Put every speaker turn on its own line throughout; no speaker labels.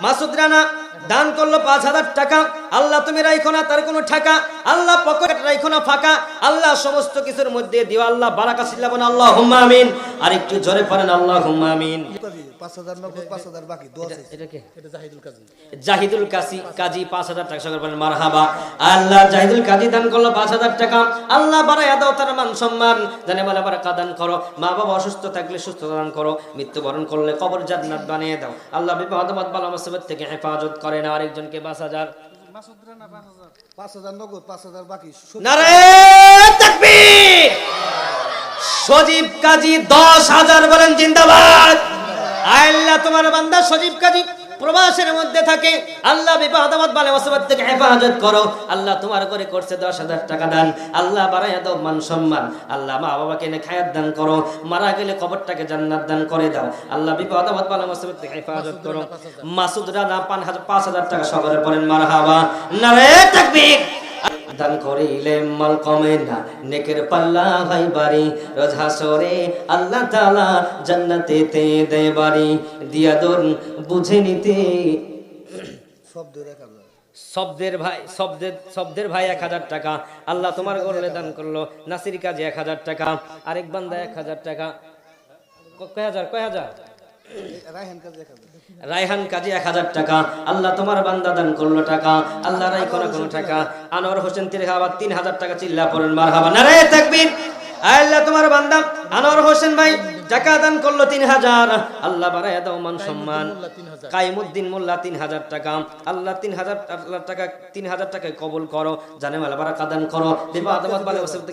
মাসুদ রানা দান করল পাঁচ হাজার টাকা। আল্লাহ তুমি রাইখো না তার কোনো টাকা আল্লাহ পকেট রাইখো না ফাঁকা। আল্লাহ সমস্ত কিছুর মধ্যে দিও আল্লাহ বারাকা সিল্লাবন আল্লাহ হুম্মা আমিন। আর একটু জোরে পড়েন আল্লাহ হুম্মা আমিন।
কাজী পাঁচ হাজার নগদ পাঁচ হাজার বাকি দোয়া চাইছি।
এটা কি?
এটা জাহিদুল কাজী।
কাজী পাঁচ হাজার টাকা সরকার বলেন মারহাবা। আল্লাহ জাহিদুল কাজী দান করল পাঁচ হাজার টাকা। আল্লাহ বাড়াইয়া দাও তার মান সম্মান। জানে বলে বারাকা দান করো। মা বাবা অসুস্থ থাকলে সুস্থ দান করো। মৃত্যুবরণ করলে কবর জান্নাত বানিয়ে দাও। আল্লাহ বিপদ বালা মুসিবত থেকে হেফাজত করে না আরেকজনকে পাঁচ হাজার।
পাঁচ হাজার নগদ পাঁচ হাজার বাকি সত্তর-
নারে তাকবীর! সজীব কাজী দশ হাজার বলেন জিন্দাবাদ। আল্লাহ তোমার বান্দা সজীব কাজী। প্রবাসের মধ্যে থাকে, আল্লাহ বিপদ বালা মুসিবত থেকে হেফাজত করো। আল্লাহ তোমার করে করছে দশ হাজার টাকা দান। আল্লাহ বাড়াইয়া দাও মান সম্মান। আল্লাহ মা বাবাকে এনে খায়াত দান করো। মারা গেলে কবরটাকে জান্নাত দান করে দাও। আল্লাহ বিপদ বালা মুসিবত থেকে হেফাজত করো। মাসুদ রানা পাঁচ হাজার টাকা সবারে পড়েন। মারহাবা। নারে তাকবীর। দান করিলে মাল কমে না। নেকের পাল্লা ভাই বাড়ি রোজ হাসরে আল্লাহ তাআলা জান্নাতে তে দে বাড়ি। দিয়া দন বুঝে নিতে।
শব্দ
শব্দের ভাই শব্দের শব্দের ভাই এক হাজার টাকা। আল্লাহ তোমার করলে দান করল। নাসির কাজে এক হাজার টাকা। আরেক বান্দা এক হাজার টাকা। কয় হাজার কয় হাজার?
রায়হান কাজী এক হাজার।
টাকা। আল্লাহ তোমার বান্দা দান করল টাকা। আল্লাহ রায় কোনো কোনো টাকা। আনোয়ার হোসেন তিন আবার তিন হাজার টাকা চিল্লা পড়েন মার হাবা না রে থাকবেন আল্লাহ তোমার বান্দা। আনোয়ার হোসেন ভাই টাকা দান করল তিন হাজার। আল্লাহ বাড়াই দাও মান সম্মান। কাইমুদ্দিন মোল্লা তিন হাজার টাকা। আল্লাহ তিন হাজার টাকা তিন হাজার টাকায় কবুল করো। জানে মালা বারাকা দান করো।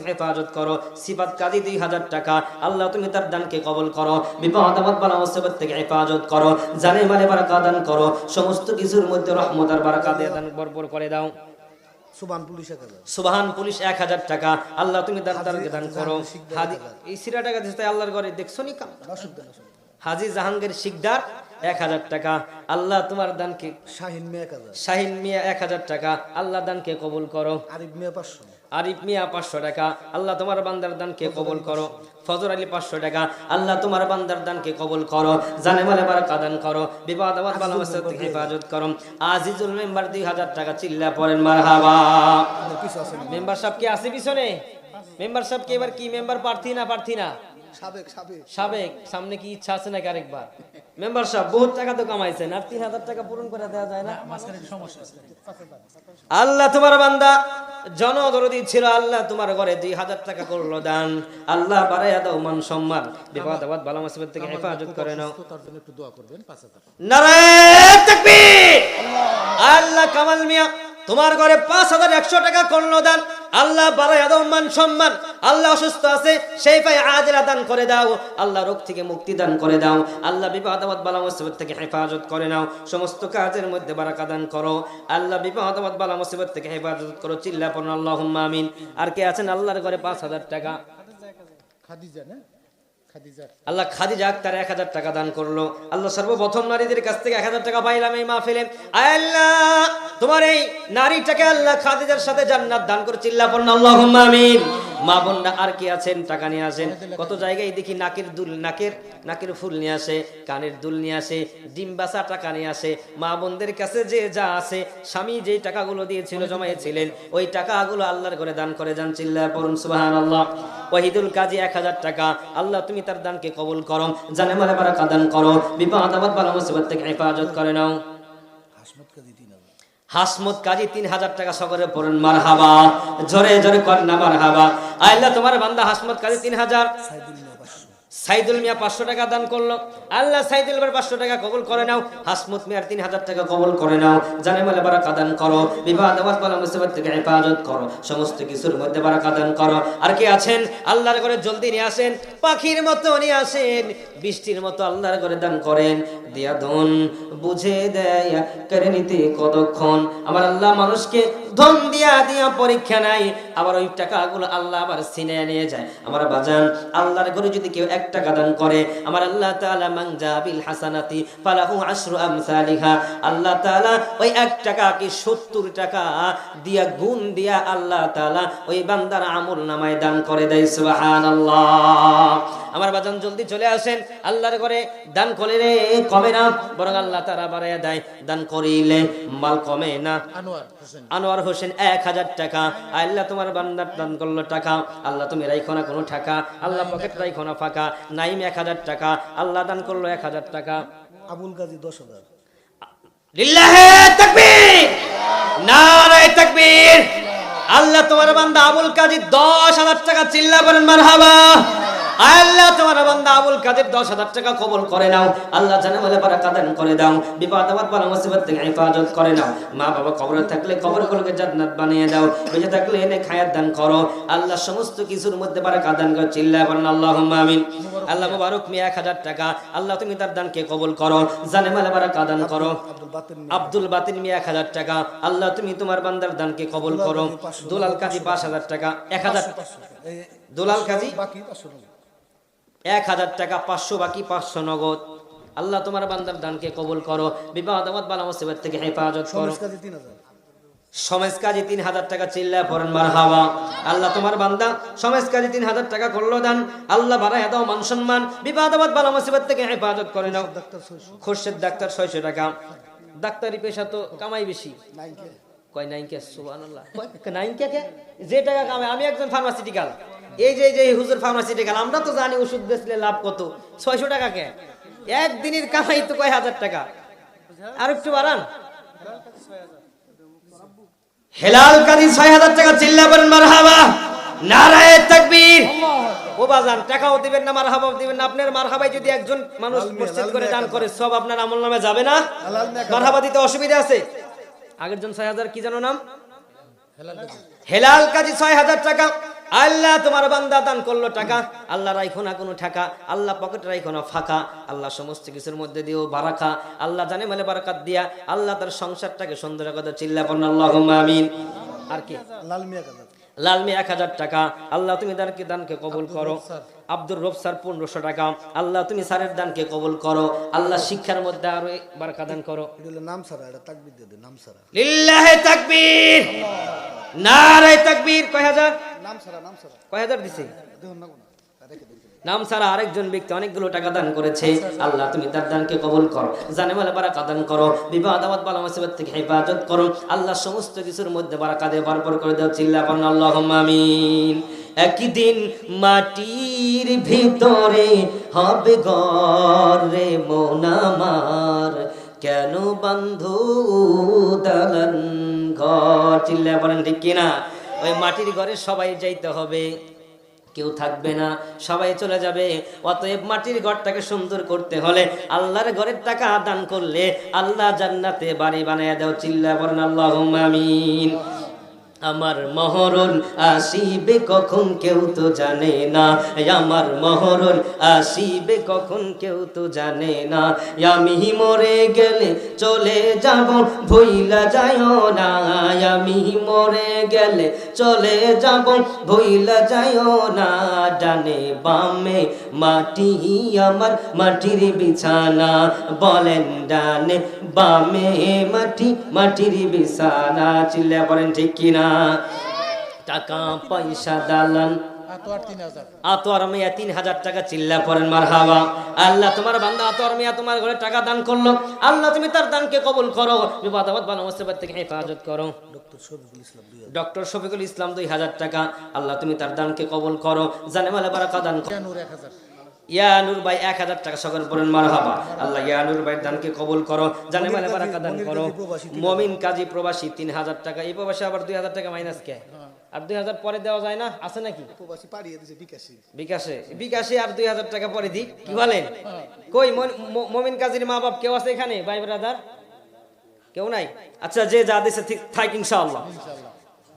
হেফাজত করো। সিফাত কাজী দুই হাজার টাকা। আল্লাহ তুমি তার দানকে কবল করো। বিবাদ বালা ওসব থেকে হেফাজত করো। জানে মালে বারাকা দান করো। সমস্ত কিছুর মধ্যে রহমত আর বারাকা দিয়ে দান বরবর করে দাও।
সুবান পুলিশ এক হাজার।
সুবাহান পুলিশ এক হাজার টাকা। আল্লাহ তুমি দান দান করো। এই সিরাটাকে আল্লাহর ঘরে। দেখছ নি কাম?
অসুবিধা।
হাজি জাহাঙ্গীর শিকদার এক হাজার টাকা। আল্লাহ তোমার দানকে
শাহিন মেয়ে
শাহিন মিয়া এক হাজার টাকা। আল্লাহ দানকে কবুল করো।
আরিফ মেয়ে পাঁচশো।
আরিফ মিয়া পাঁচশো টাকা। আল্লাহ তোমার বান্দার দানকে কবুল করো। ফজর আলী পাঁচশো টাকা। আল্লাহ তোমার বান্দার দানকে কবুল করো। জানে মালে বারাকা দান করো। বিপদ আবাদ ভালোবাসা থেকে হেফাজত করো। আজিজুল মেম্বার দুই হাজার টাকা চিল্লা পড়েন
আছে না।
মেম্বার সাহেব কি আছে পিছনে? মেম্বার সাহেব কি এবার কি? মেম্বার প্রার্থী না প্রার্থী না?
সাবেক
সামনে কি ইচ্ছা আছে নাকি আরেকবার? মেম্বার সাহেব বহুত টাকা তো কামাইছেন আর তিন হাজার টাকা পূরণ করে দেওয়া যায় না? আল্লাহ তোমার বান্দা জনদরদি ছিল আল্লাহ তোমার ঘরে দুই হাজার টাকা করল দান। আল্লাহ বাড়াইয়া দাও মান সম্মান। বিপদ আবাদ মুসিবত থেকে হেফাজত করে নাও।
তো একটু দোয়া করবেন পাঁচ হাজার
নারায়ণ তাকবীর! আল্লাহ কামাল মিয়া তোমার ঘরে পাঁচ হাজার একশো টাকা করল দান। আল্লাহ বাড়াইয়া দাও মান সম্মান। আল্লাহ অসুস্থ আছে সেই পায়ে আজরা দান করে দাও। আল্লাহ রোগ থেকে মুক্তি দান করে দাও। আল্লাহ বিপদ আপদ বালা মুসিবত থেকে হেফাজত করে নাও। সমস্ত কাজের মধ্যে বারাকা দান করো। আল্লাহ বিপদ আপদ বালা মুসিবত থেকে হেফাজত করো। চিল্লা পড়ুন আল্লাহ আমিন। আর কে আছেন? আল্লাহর ঘরে পাঁচ হাজার টাকা।
খাদিজা না?
আল্লাহ খাদিজা আক্তার এক হাজার টাকা দান করল। আল্লাহ সর্বপ্রথম নারীদের কাছ থেকে এক হাজার টাকা পাইলাম এই মাহফিলে। আল্লাহ তোমার এই নারীটাকে আল্লাহ খাদিজার সাথে জান্নাত দান করে। চিল্লা পড়ুন আল্লাহ আমিন। মা বোনরা আর কি আছেন? টাকা নিয়ে আসেন কত জায়গায় দেখি নাকের দুল, নাকের নাকের ফুল নিয়ে আসে, কানের দুল নিয়ে আসে, ডিম বাসা টাকা নিয়ে আসে। মা বোনদের কাছে যে যা আছে, স্বামী যেই টাকাগুলো দিয়েছিল জমাইছিলেন ওই টাকাগুলো আল্লাহর করে দান করে যান চিল্লা পড়ুন সুবাহান আল্লাহ ওয়াহিদুল কাজী এক হাজার টাকা। আল্লাহ, তুমি তার দানকে কবুল করো। জানে মালে বারাকা দান করো। বিপদ আপদ বালা মুসিবত থেকে হেফাজত করে নাও।
হাসমত কাজী
হাসমত কাজী তিন হাজার টাকা সকলে পড়েন মার হাবা জোরে জোরে করেন না মার হাবা আল্লাহ, তোমার বান্দা হাসমত কাজী তিন হাজার
সাইদুল মেয়ে পাঁচশো
টাকা দান করল। আল্লাহ সাইদুল ভাই পাঁচশো টাকা কবুল করে নাও। হাসমত মিয়ার তিন হাজার টাকা কবুল করে নাও। জানে মালে বারাকা দান করো। বিবাদ আবাদ বালা মুসিবত থেকে হেফাজত করো। সমস্ত কিছুর মধ্যে বারাকা দান করো। আর কি আছেন? আল্লাহর ঘরে জলদি নিয়ে আসেন। পাখির মতো নিয়ে আসেন। বৃষ্টির মতো আল্লাহর ঘরে দান করেন। দিয়া ধন বুঝে দেয় করে নিতে কতক্ষণ? আমার আল্লাহ মানুষকে ধন দিয়া দিয়া পরীক্ষা নাই। আবার ওই টাকাগুলো আল্লাহ আবার সিনে নিয়ে যায়। আমার বাজান, আল্লাহর ঘরে যদি কেউ এক টাকা দান করে। আমার আল্লাহ তাআলা মান জাবিল হাসানাতি ফালাহু আশরু আমসালিহা। আল্লাহ তাআলা ওই এক টাকা কি 70 টাকা দিয়া গুণ দিয়া আল্লাহ তাআলা ওই বান্দার আমল নামায় দান করে দেয় সুবহানাল্লাহ। আমার বাজান জলদি চলে আসেন। আল্লাহর ঘরে দান করে রে কমে না বরং আল্লাহ তাআলা বাড়াইয়া দেয়। দান করিলে মাল কমে না।
আনোয়ার হোসেন।
আনোয়ার হোসেন এক হাজার টাকা। আল্লাহ তোমার বান্দার দান করল টাকা। আল্লাহ তুমি রাইখো না কোনো টাকা আল্লাহ পকেট রাইখো না ফাঁকা। নাইম এক হাজার টাকা আল্লাহ দান করল এক হাজার টাকা।
আবুল কাজী দশ হাজার।
আল্লাহ তোমার বান্দা আবুল কাজী দশ হাজার টাকা চিল্লা করেন মারহাবা। আল্লাহ তোমার বান্দা আবুল কাদের দশ হাজার টাকা কবল করে নাও। আল্লাহ জানে বলে বারাকা দান করে দাও। বিপদ আপদ বালা মুসিবত থেকে হেফাজত করে নাও। মা বাবা কবরে থাকলে কবরগুলোকে জান্নাত বানিয়ে দাও। বেঁচে থাকলে এনে খায়াত দান করো। আল্লাহ সমস্ত কিছুর মধ্যে বারাকা দান করো চিল্লা করেন আল্লাহুম্মা আমিন। আল্লাহ মুবারক মিয়া এক হাজার টাকা। আল্লাহ তুমি তার দানকে কবুল করো। জানে মালে বারাকা দান করো।
আব্দুল বাতিন
মিয়া এক হাজার টাকা। আল্লাহ তুমি তোমার বান্দার দানকে কবুল করো। দুলাল কাজী পাঁচ হাজার টাকা। এক হাজার দুলাল কাজী
বাকি
এক হাজার টাকা পাঁচশো বাকি পাঁচশো নগদ। আল্লাহ তোমার বান্দার দানকে কবুল করো বালা মুসিবত থেকে হেফাজত করো। সমেজ কাজী তিন হাজার টাকা চিল্লা পড়েন মার হাওয়া। আল্লাহ তোমার বান্দা সমেজ কাজী তিন হাজার টাকা করল দান। আল্লাহ দাও মান সম্মান। বিবাদ বালা মুসিবত থেকে হেফাজত করে নাও।
ডাক্তার
খোরশেদ ডাক্তার ছয়শো টাকা। ডাক্তারি পেশা তো কামাই বেশি। কয় নাইনকে? কে? যে টাকা কামাই আমি একজন ফার্মাসিউটিক্যাল এই যে যে হুজুর ফার্মাসিউটিক্যাল আমরা তো জানি ওষুধ বেচলে লাভ কত। ছয়শো টাকা কে? একদিনের কামাই তো কয় হাজার টাকা? আর একটু বাড়ান। হেলাল কাদি ছয় হাজার টাকা চিল্লা করেন মারহাবা। নারায়ে তাকবীর। ও বাজান টাকাও দিবেন না মারহাবাও দিবেন না। আপনার মারহাবাই যদি একজন মানুষ মসজিদ করে দান করে সব আপনার আমল নামে যাবে না? মারহাবা দিতে অসুবিধা আছে? আগের জন ছয় হাজার কি জানো নাম?
হেলাল
কাজী। ছয় হাজার টাকা আল্লাহ তোমার বান্দা দান করল টাকা আল্লাহ রাইখো না কোনো টাকা আল্লাহ পকেট রাইখো না ফাঁকা আল্লাহ সমস্ত কিছুর মধ্যে দিও বারাকা আল্লাহ জানে মানে বারাকাত দিয়া আল্লাহ তার সংসারটাকে সুন্দর কথা চিল্লা পড়ন আল্লাহ আমিন। আর কি?
লাল মিয়া কাজা
লাল মিয়া এক হাজার টাকা আল্লাহ তুমি দানকে দানকে কবুল করো। আব্দুর রব স্যার পনেরোশো টাকা আল্লাহ তুমি স্যারের দানকে কবুল করো। আল্লাহ শিক্ষার মধ্যে আরও বারাকা দান করো।
নাম সারা এটা তাকবির নাম সারা।
লিল্লাহে তাকবীর! নারে তাকবীর! কয় হাজার? কয় হাজার দিছে? নাম ছাড়া আরেকজন ব্যক্তি অনেকগুলো টাকা দান করেছে। আল্লাহ তুমি তার দানকে কবুল করো। জানে মালে বারাকা দান করো। বিবাদ আবাদ বালা মুসিবত থেকে হেফাজত করো। আল্লাহ সমস্ত কিছুর মধ্যে বারাকা দিয়ে ভরপুর করে দাও। চিল্লা পান আল্লাহ আমিন। একদিন মাটির ভিতরে হবে ঘরে মোনামার কেন বন্ধু দালান ঘর? চিল্লা বলেন ঠিক কিনা? ওই মাটির ঘরে সবাই যাইতে হবে। কেউ থাকবে না, সবাই চলে যাবে। অতএব মাটির ঘরটাকে সুন্দর করতে হলে আল্লাহর ঘরের টাকা দান করলে আল্লাহ জান্নাতে বাড়ি বানায় দাও চিল্লা বলেন আল্লাহ আমিন। আমার মহরণ আসিবে কখন কেউ তো জানে না। আমার মহরণ আসিবে কখন কেউ তো জানে না। আমি মরে গেলে চলে যাব, ভইলা যায় না। আমি মরে গেলে চলে যাব, ভইলা যায় না। ডানে বামে মাটি, আমার মাটির বিছানা। বলেন ডানে বামে মাটি, মাটির বিছানা। চিল্লা বলেন ঠিক কিনা? টাকা পয়সা দালান
আতোয়ার তিন হাজার
আতোয়ার মিয়া তিন হাজার টাকা চিল্লা পড়েন মার হাওয়া আল্লাহ তোমার বান্দা আতোয়ার মিয়া তোমার ঘরে টাকা দান করল। আল্লাহ তুমি তার দানকে কবুল করো। থেকে হেফাজত করো।
ডক্টর শফিকুল ইসলাম দুই হাজার।
টাকা। আল্লাহ তুমি তার দানকে কবুল করো। জানে বারাকা দান করো। ইয়ানুর ভাই এক হাজার টাকা সকল পড়েন মার হাবা আল্লাহ ইয়ানুর ভাই দানকে কবুল করো জানে মানে বারাকা দান করো।
মমিন কাজী প্রবাসী তিন
হাজার টাকা। এই প্রবাসী আবার দুই হাজার টাকা মাইনাস কে? আর দুই হাজার পরে দেওয়া যায় না? আছে নাকি? বিকাশি। বিকাশে। আর দুই হাজার টাকা পরে দিক। কি বলেন? কই মন- ম- মমিন কাজীর মা বাপ কেউ আছে এখানে? ভাই ব্রাদার কেউ নাই? আচ্ছা যে যা দিছে ঠিক থাক ইনশাআল্লাহ।